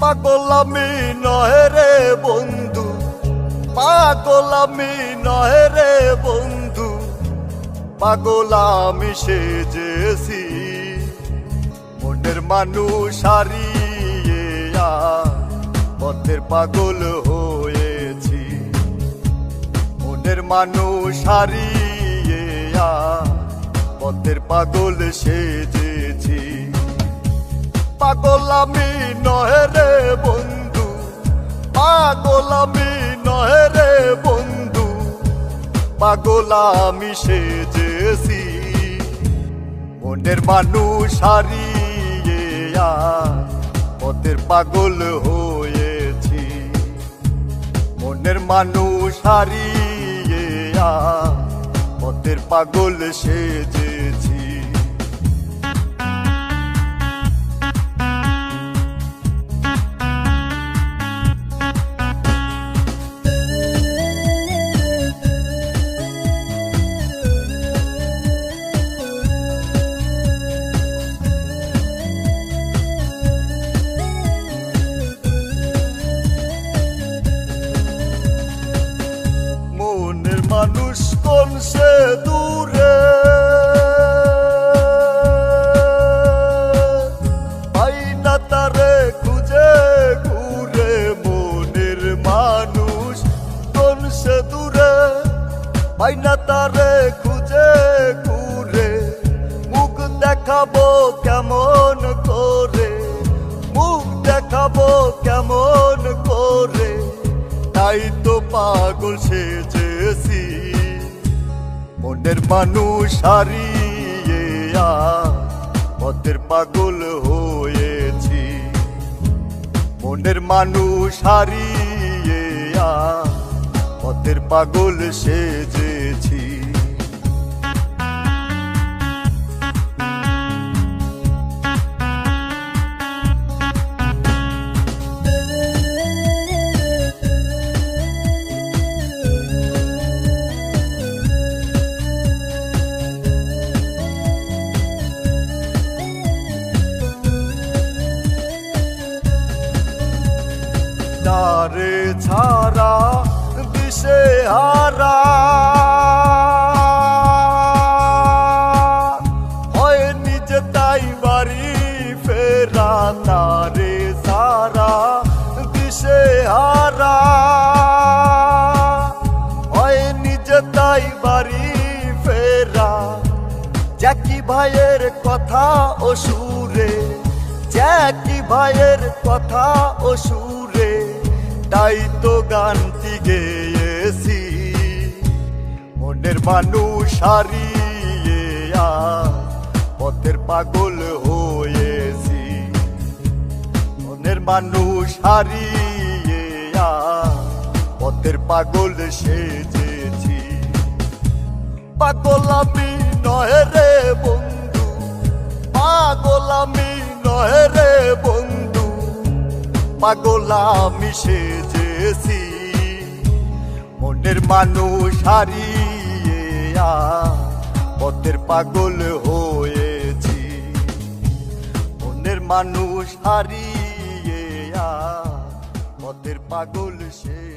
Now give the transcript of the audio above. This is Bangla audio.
পাগলামি নহে রে বন্ধু পাগলামি নহে রে বন্ধু পাগলামি সেজেছি। মনের মানুষ হারিয়ে পথের পাগল হয়েছি। মনের মানুষ হারিয়ে পথের পাগল সেজেছি পাগলামি নহে রে বন্ধু, পাগলামি নহে রে বন্ধু, পাগলামি সেজেছি। মনের মানুষ হারিয়ে পথের পাগল হয়েছি। মনের মানুষ হারিয়ে পথের পাগল সেজেছি। মানুষ কোন সে তারে খুঁজে ঘুরে মানুষ খুঁজে মুখ দেখাবো কেমন করে? মুখ দেখাবো কেমন করে? তাই তো পাগল মনের মানুষ হারিয়ে পথের পাগল হয়েছি। মনের মানুষ হারিয়ে পথের পাগল সেজেছি তারে ছাড়া দিশে হারা। হয় নিজে তাই বাড়ি ফেরা, তারে ছাড়া দিশে হারা। হয় নিজে তাই বাড়ি ফেরা। জ্যাকি ভাইয়ের কথা ও সুরে, জ্যাকি ভাইয়ের কথা ও সুরে। তাই তো গানটি গেয়েছি। মনের মানুষ হারিয়ে পথের পাগল হয়েছি। মনের মানুষ হারিয়ে পথের পাগল সেজেছি। পাগলামি নহে রে বন্ধু পাগলামি নহে রে বন্ধু পাগলামি সেজেছি। মনের মানুষ হারিয়ে পথের পাগল হয়েছি। মনের মানুষ হারিয়ে পথের পাগল সে